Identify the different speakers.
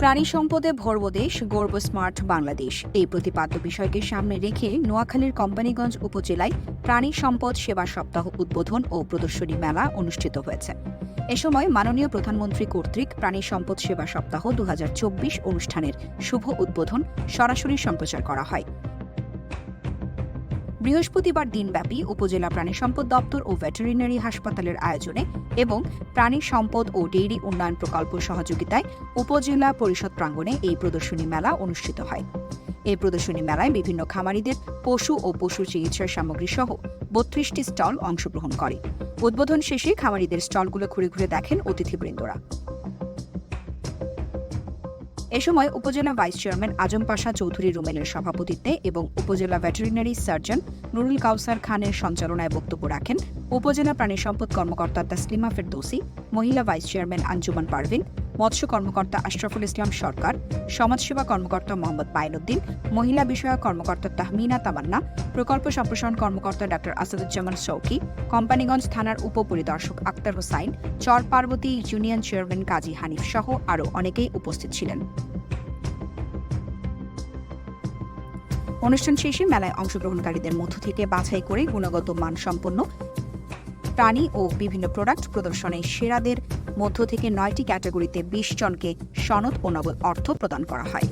Speaker 1: প্রাণী সম্পদে ভরব দেশ, গর্ব স্মার্ট বাংলাদেশ। এই প্রতিপাদ্য বিষয়কে সামনে রেখে নোয়াখালীর কোম্পানিগঞ্জ উপজেলায় প্রাণী সম্পদ সেবা সপ্তাহ উদ্বোধন ও প্রদর্শনী মেলা অনুষ্ঠিত হয়েছে। এ সময় মাননীয় প্রধানমন্ত্রী কর্তৃক প্রাণী সম্পদ সেবা সপ্তাহ দু হাজার চব্বিশ অনুষ্ঠানের শুভ উদ্বোধন সরাসরি সম্প্রচার করা হয়। বৃহস্পতিবার দিনব্যাপী উপজেলা প্রাণী সম্পদ দপ্তর ও ভেটেরিনারি হাসপাতালের আয়োজনে এবং প্রাণী সম্পদ ও ডেইরি উন্নয়ন প্রকল্প সহযোগিতায় উপজেলা পরিষদ প্রাঙ্গণে এই প্রদর্শনী মেলা অনুষ্ঠিত হয়। এই প্রদর্শনী মেলায় বিভিন্ন খামারিদের পশু ও পশু চিকিৎসার সামগ্রী সহ বত্রিশটি স্টল অংশগ্রহণ করে। উদ্বোধন শেষে খামারিদের স্টলগুলো ঘুরে ঘুরে দেখেন অতিথিবৃন্দরা। এ সময় উপজেলা ভাইস চেয়ারম্যান আজম পাশা চৌধুরী রুমেলের সভাপতিত্বে এবং উপজেলা ভেটেরিনারি সার্জন নুরুল কাউসার খানের সঞ্চালনায় বক্তব্য রাখেন উপজেলা প্রাণী সম্পদ কর্মকর্তা তাসলিমা ফেরদৌসি, মহিলা ভাইস চেয়ারম্যান আঞ্জুমান পারভিন মৎস্য কর্মকর্তা আশরাফুল ইসলাম সরকার, সমাজসেবা কর্মকর্তা মোহাম্মদ পাইনুদ্দিন মহিলা বিষয়ক কর্মকর্তা তাহমিনা তামান্না, প্রকল্প সম্প্রসারণ কর্মকর্তা ডাক্তার আসাদুজ্জামান শৌকি কোম্পানিগঞ্জ থানার উপপরিদর্শক আক্তার হোসাইন, চর পার্বতী ইউনিয়ন চেয়ারম্যান কাজী হানিফ সহ আরও অনেকেই উপস্থিত ছিলেন। অনুষ্ঠান শেষে মেলায় অংশগ্রহণকারীদের মধ্য থেকে বাছাই করে গুণগত মানসম্পন্ন প্রাণী ও বিভিন্ন প্রোডাক্ট প্রদর্শনে সেরাদের মধ্য থেকে নয়টি ক্যাটাগরিতে বিশ জনকে সনদ ও নগদ অর্থ প্রদান করা হয়।